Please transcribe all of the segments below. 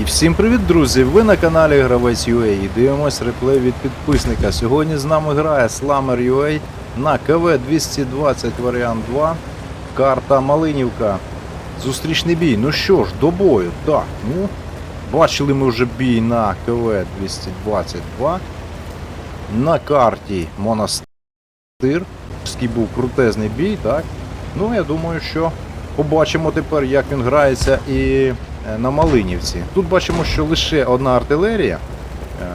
І всім привіт, друзі! Ви на каналі Гравець UA і дивимось реплей від підписника. Сьогодні з нами грає Slammer UA на КВ 220 варіант 2. Карта Малинівка. Зустрічний бій. Ну що ж, до бою. Так, ну, бачили ми вже бій на КВ 222. На карті Монастир. Був крутезний бій, так? Ну, я думаю, що побачимо тепер, як він грається і на Малинівці. Тут бачимо, що лише одна артилерія е,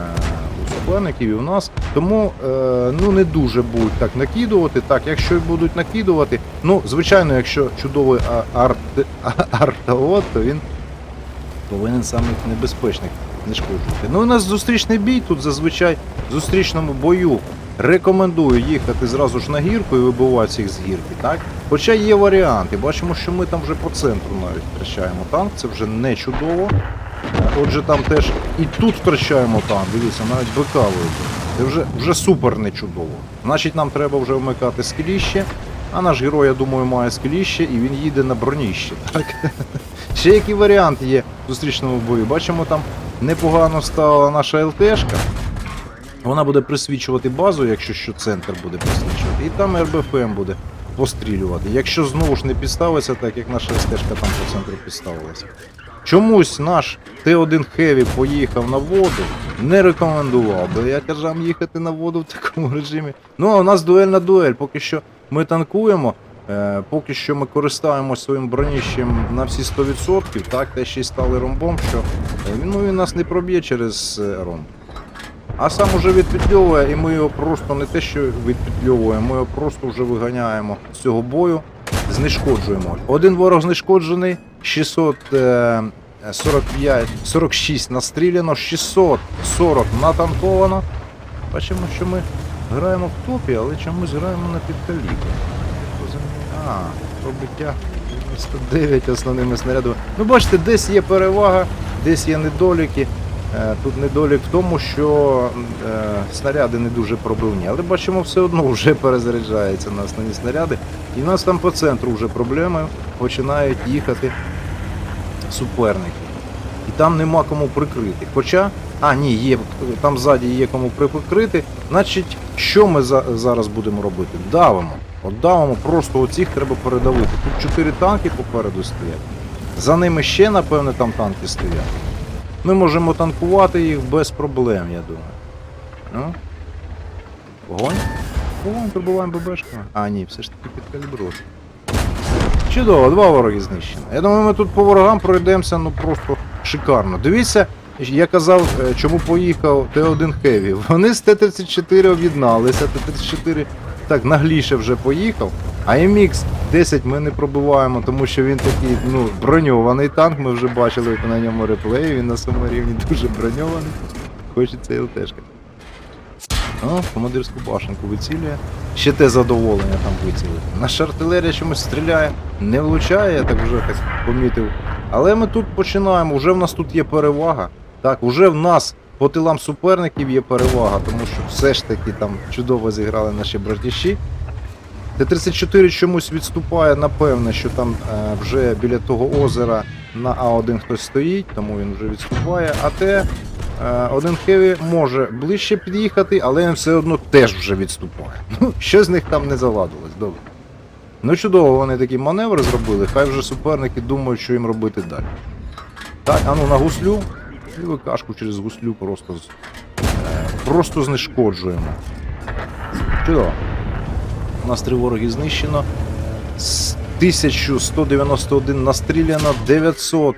у суперників і у нас. Тому е, ну, не дуже будуть так накидувати. Так, якщо будуть накидувати, ну, звичайно, якщо чудовий арт, артовод, то він повинен саме небезпечних не шкоджувати. Ну, у нас зустрічний бій тут зазвичай в зустрічному бою. Рекомендую їхати зразу ж на гірку і вибивати їх з гірки, так? Хоча є варіанти. Бачимо, що ми там вже по центру навіть втрачаємо танк, це вже не чудово. Е, Отже, там теж і тут втрачаємо танк, дивіться, навіть БК. Це вже, вже супер не чудово. Значить, нам треба вже вмикати скеліще, а наш герой, я думаю, має скеліще і він їде на броніще. Так? Ще який варіант є в зустрічному бою. Бачимо, там непогано стала наша ЛТшка. Вона буде присвічувати базу, якщо що центр буде присвічувати, і там РБФМ буде пострілювати. Якщо знову ж не підставиться, так як наша стежка там по центру підставилася. Чомусь наш Т1 Heavy поїхав на воду, не рекомендував би я кажам їхати на воду в такому режимі. Ну а у нас дуель на дуель. Поки що ми танкуємо, е, поки що ми користуємося своїм броніщем на всі 100%, так, те ще й стали ромбом, що е, ну, він нас не проб'є через е, ромб. А сам уже відпетльовує, і ми його просто не те, що відпетльовуємо, ми його просто вже виганяємо з цього бою, знешкоджуємо. Один ворог знешкоджений, 645, 46 настріляно, 640 натанковано. Бачимо, що ми граємо в топі, але чомусь граємо на підкалібрі. А, пробиття 99 основними снарядами. Ну, бачите, десь є перевага, десь є недоліки. Е, Тут недолік в тому, що е, снаряди не дуже пробивні, але бачимо, все одно вже перезаряджаються на основні снаряди. І в нас там по центру вже проблеми починають їхати суперники. І там нема кому прикрити. Хоча, а ні, є, там ззаді є кому прикрити. Значить, що ми за, зараз будемо робити? Давимо. От давимо, просто оцих треба передавити. Тут чотири танки попереду стоять. За ними ще, напевне, там танки стоять. Ми можемо танкувати їх без проблем, я думаю. Ну. Вогонь? Вогонь, пробуваємо ББшками. А, ні, все ж таки під каліброс. Чудово, два вороги знищено. Я думаю, ми тут по ворогам пройдемося ну просто шикарно. Дивіться, я казав, е, чому поїхав Т1 Heavy. Вони з Т-34 об'єдналися, Т-34 так нагліше вже поїхав. А MX 10 ми не пробиваємо, тому що він такий ну, броньований танк, ми вже бачили на ньому реплеї, він на своєму рівні дуже броньований. Хочеться ЛТшка. О, командирську башенку вицілює. Ще те задоволення там вицілити. Наша артилерія чомусь стріляє, не влучає, я так вже так помітив. Але ми тут починаємо, вже в нас тут є перевага. Так, вже в нас по тилам суперників є перевага, тому що все ж таки там чудово зіграли наші братіші. Т-34 чомусь відступає, напевне, що там е, вже біля того озера на А1 хтось стоїть, тому він вже відступає. А Т е, один Хеві може ближче під'їхати, але він все одно теж вже відступає. Ну, що з них там не заладилось, добре. Ну чудово, вони такі маневри зробили, хай вже суперники думають, що їм робити далі. Так, а ну на гуслю. І викашку через гуслю просто, е, просто знешкоджуємо. Чудово. У нас три вороги знищено. З 1191 настріляно, 900.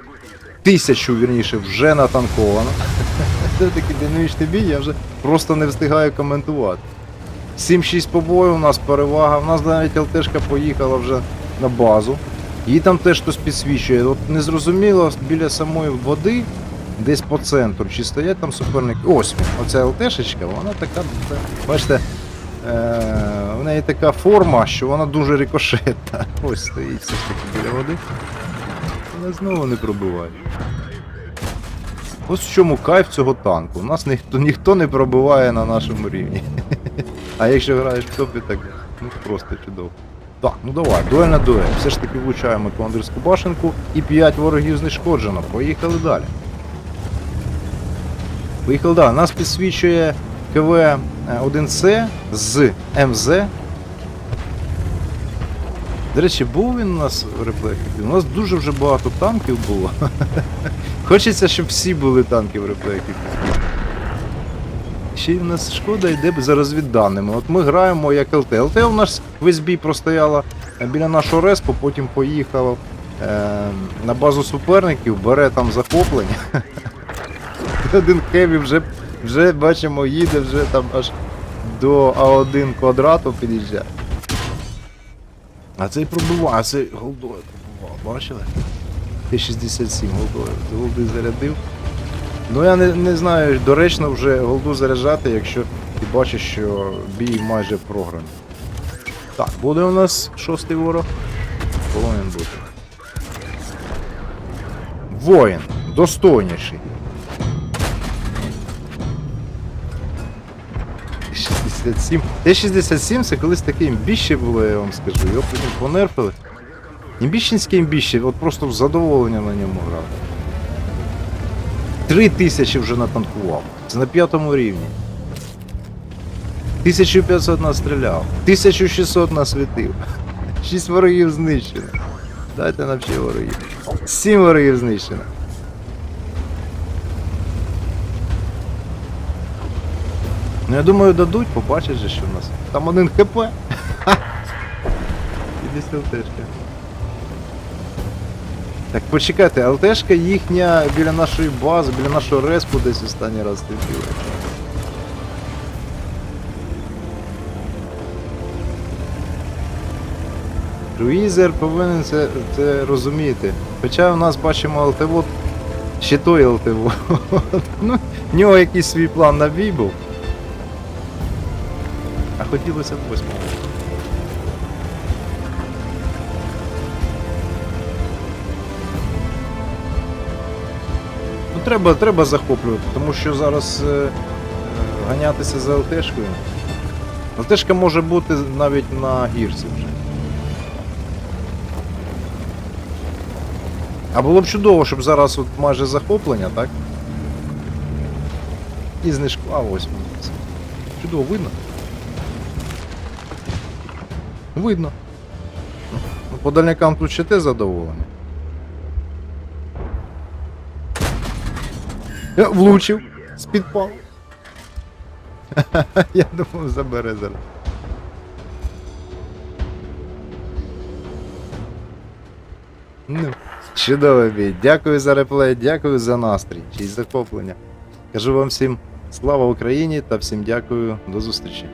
Тисячу, вірніше, вже натанковано. Це такий динамічний бій, я вже просто не встигаю коментувати. 7-6 по бою, у нас перевага. У нас навіть ЛТшка поїхала вже на базу. Її там теж хтось підсвічує. От незрозуміло, біля самої води, десь по центру, чи стоять там суперники. Ось оця ЛТшечка, вона така, бачите, Е, неї така форма, що вона дуже рикошетна. Ось стоїть все ж таки біля води. Вона знову не пробиває. Ось в чому кайф цього танку. У нас ніхто, ніхто не пробиває на нашому рівні. А якщо граєш в топі, так ну просто чудово. Так, ну давай, дуель на дуель. Все ж таки влучаємо командирську башенку і 5 ворогів знешкоджено. Поїхали далі. Поїхали, да, нас підсвічує КВ 1С з МЗ. До речі, був він у нас в реплекі? У нас дуже вже багато танків було. Хочеться, щоб всі були танки в реплекі. Ще й в нас шкода йде за розвідданими. От ми граємо як ЛТ. ЛТ у нас весь бій простояла е, біля нашого респу, потім поїхав е, на базу суперників, бере там захоплення. Один Хеві вже, вже бачимо, їде вже там аж до А1 квадрату під'їжджає. А цей пробиває, а цей голдою пробував, бачили? Т-67 голдою. Голди зарядив. Ну я не, не знаю, доречно вже голду заряджати, якщо ти бачиш, що бій майже програний. Так, буде у нас шостий ворог. Повинен бути. Воїн. Достойніший. 67. Т-67 це колись таке імбіще було, я вам скажу. Його потім понерфили. Імбіщенське імбіще, от просто в задоволення на ньому грав. Три тисячі вже натанкував. Це на п'ятому рівні. 1500 настріляв. 1600 насвітив. 6 ворогів знищено. Дайте нам ще ворогів. 7 ворогів знищено. Ну я думаю дадуть, побачать же, що в нас. Там один ХП. Іди з ЛТшки. Так почекайте, ЛТшка їхня біля нашої бази, біля нашого респу десь останній раз летіла. Круїзер повинен це, це розуміти. Хоча у нас бачимо ЛТВ, ще той ЛТВ. ну, в нього якийсь свій план на бій був. А хотілося б восьмого. Ну треба, треба захоплювати, тому що зараз е, е, ганятися за ЛТшкою. ЛТшка може бути навіть на гірці вже. А було б чудово, щоб зараз от майже захоплення, так? І знижку. А ось. Чудово, видно? Видно. Ну, по дальнякам тут ще те задоволення. Я влучив. З-під пал. Я думав, забере зараз. Ну, чудовий бій. Дякую за реплей, дякую за настрій чи захоплення. Кажу вам всім слава Україні та всім дякую. До зустрічі.